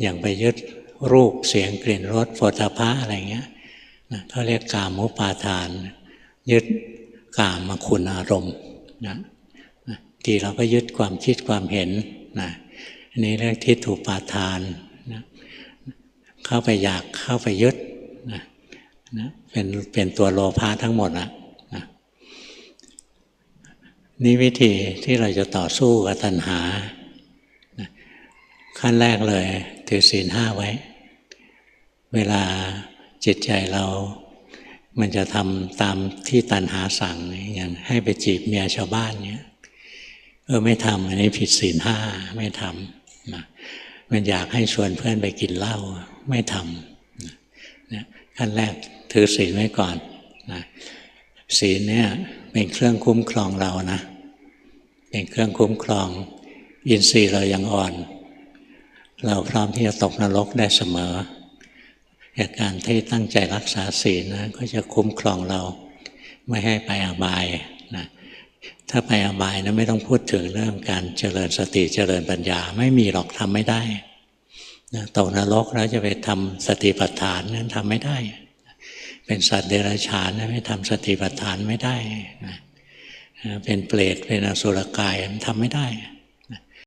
อย่างไปยึดรูปเสียงกลิ่นรสโผฏฐะอะไรเงี้ยเขาเรียกกามุปาทาน ยึดกามมาคุณอารมณ์นะทีเราก็ยึดความคิดความเห็นนะอันนี้เรียกทิฏฐุปาทานนะเข้าไปอยากเข้าไปยึดนะนะเป็นเป็นตัวโลภะทั้งหมดอะนะนี่วิธีที่เราจะต่อสู้กับตัณหา ขั้นแรกเลยถือศีลห้าไว้ เวลาจิตใจเรา มันจะทำตามที่ตันหาสั่งอย่างให้ไปจีบเมียชาวบ้านเนี้ยเออไม่ทำอันนี้ผิดศีลห้าไม่ทำนะมันอยากให้ชวนเพื่อนไปกินเหล้าไม่ทำนะเนี่ยขั้นแรกถือศีลไว้ก่อนนะศีลเนี่ยเป็นเครื่องคุ้มครองเรานะ เป็นเครื่องคุ้มครอง อินทรีย์เรายังอ่อน เราพร้อมที่จะตกนรกได้เสมอจากการที่ตั้งใจรักษาศีลนะก็จะคุ้มครองเราไม่ให้ไปอบายนะถ้าไปอบายนะไม่ต้องพูดถึงเรื่องการเจริญสติเจริญปัญญาไม่มีหรอกทำไม่ได้นะตกนรกแล้วจะไปทำสติปัฏฐานนั้นทำไม่ได้ เป็นสัตว์เดรัจฉานนะไม่ทำสติปัฏฐานไม่ได้นะเป็นเปรตเป็นอสุรกายมันทำไม่ได้